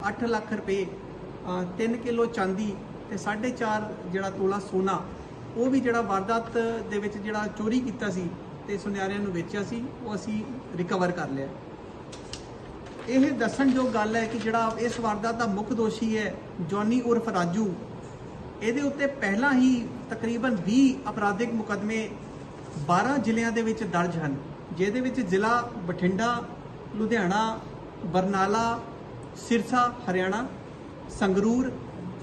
8 ਲੱਖ ਰੁਪਏ 3 ਕਿਲੋ ਚਾਂਦੀ ਤੇ 4.5 ਜਿਹੜਾ ਤੋਲਾ ਸੋਨਾ, ਉਹ ਵੀ ਜਿਹੜਾ ਵਾਰਦਾਤ ਦੇ ਵਿੱਚ ਜਿਹੜਾ ਚੋਰੀ ਕੀਤਾ ਸੀ ਤੇ ਸੁਨਿਆਰਿਆਂ ਨੂੰ ਵੇਚਿਆ ਸੀ, ਉਹ ਅਸੀਂ ਰਿਕਵਰ ਕਰ ਲਿਆ। ਇਹ ਦੱਸਣਯੋਗ ਗੱਲ ਹੈ ਕਿ ਜਿਹੜਾ ਇਸ ਵਾਰਦਾਤ ਦਾ ਮੁੱਖ ਦੋਸ਼ੀ ਹੈ ਜੌਨੀ ਉਰਫ ਰਾਜੂ। ਇਹਦੇ ਉੱਤੇ ਪਹਿਲਾਂ ਹੀ ਤਕਰੀਬਨ 20 ਅਪਰਾਧਿਕ ਮੁਕੱਦਮੇ 12 ਜ਼ਿਲ੍ਹਿਆਂ ਦੇ ਵਿੱਚ ਦਰਜ ਹਨ, ਜਿਹਦੇ ਵਿੱਚ ਜ਼ਿਲ੍ਹਾ ਬਠਿੰਡਾ, ਲੁਧਿਆਣਾ, ਬਰਨਾਲਾ ਸਿਰਸਾ, ਹਰਿਆਣਾ, ਸੰਗਰੂਰ,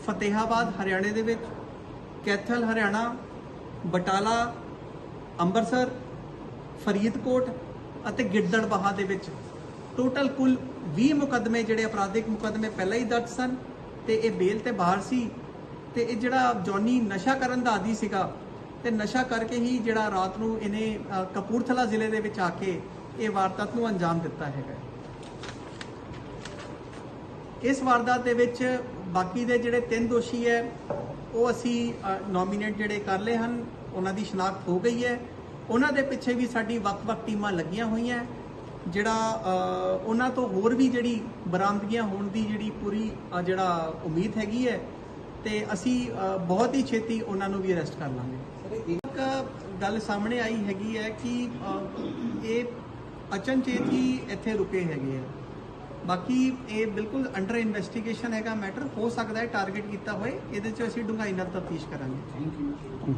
ਫਤਿਹਾਬਾਦ, ਹਰਿਆਣੇ ਦੇ ਵਿੱਚ, ਕੈਥਲ, ਹਰਿਆਣਾ, ਬਟਾਲਾ, ਅੰਮ੍ਰਿਤਸਰ, ਫਰੀਦਕੋਟ ਅਤੇ ਗਿੱਦੜਬਾਹਾ ਦੇ ਵਿੱਚ। ਟੋਟਲ ਕੁੱਲ 20 ਮੁਕੱਦਮੇ ਜਿਹੜੇ ਅਪਰਾਧਿਕ ਮੁਕੱਦਮੇ ਪਹਿਲਾਂ ਹੀ ਦਰਜ ਸਨ ਤੇ ਇਹ ਬੇਲ ਤੇ ਬਾਹਰ ਸੀ ਤੇ ਇਹ ਜਿਹੜਾ ਜੌਨੀ ਨਸ਼ਾ ਕਰਨ ਦਾ ਆਦੀ ਸੀਗਾ ਤੇ ਨਸ਼ਾ ਕਰਕੇ ਹੀ ਜਿਹੜਾ ਰਾਤ ਨੂੰ ਇਹਨੇ ਕਪੂਰਥਲਾ ਜ਼ਿਲ੍ਹੇ ਦੇ ਵਿੱਚ ਆ ਕੇ ਇਹ ਵਾਰਦਾਤ ਨੂੰ ਅੰਜਾਮ ਦਿੱਤਾ ਹੈਗਾ। ਇਸ ਵਾਰਦਾਤ ਦੇ ਵਿੱਚ ਬਾਕੀ ਦੇ ਜਿਹੜੇ ਤਿੰਨ ਦੋਸ਼ੀ ਹੈ ਉਹ ਅਸੀਂ ਨੋਮੀਨੇਟ ਜਿਹੜੇ ਕਰ ਲਏ ਹਨ ਉਹਨਾਂ ਦੀ ਸ਼ਨਾਖਤ ਹੋ ਗਈ ਹੈ ਉਹਨਾਂ ਦੇ ਪਿੱਛੇ ਵੀ ਸਾਡੀ ਵੱਖ-ਵੱਖ ਟੀਮਾਂ ਲੱਗੀਆਂ ਹੋਈਆਂ। ਜਿਹੜਾ ਉਹਨਾਂ ਤੋਂ ਹੋਰ ਵੀ ਜਿਹੜੀ ਬਰਾਮਦਗੀਆਂ ਹੋਣ ਦੀ ਜਿਹੜੀ ਪੂਰੀ ਜਿਹੜਾ ਉਮੀਦ ਹੈਗੀ ਹੈ ਤੇ ਅਸੀਂ ਬਹੁਤ ਹੀ ਛੇਤੀ ਉਹਨਾਂ ਨੂੰ ਵੀ ਅਰੈਸਟ ਕਰ ਲਾਂਗੇ ਇੱਕ ਗੱਲ ਸਾਹਮਣੇ ਆਈ ਹੈਗੀ ਹੈ ਕਿ ਇਹ ਅਚਨਚੇਤ ਹੀ ਇੱਥੇ ਰੁਕੇ ਹੈਗੇ ਆ ਬਾਕੀ ਇਹ ਬਿਲਕੁਲ ਅੰਡਰ ਇਨਵੈਸਟੀਗੇਸ਼ਨ ਹੈਗਾ ਮੈਟਰ ਹੋ ਸਕਦਾ ਹੈ ਟਾਰਗੇਟ ਕੀਤਾ ਹੋਏ, ਇਹਦੇ 'ਚ ਅਸੀਂ ਡੂੰਘਾਈ ਨਾਲ ਤਫਤੀਸ਼ ਕਰਾਂਗੇ। Thank you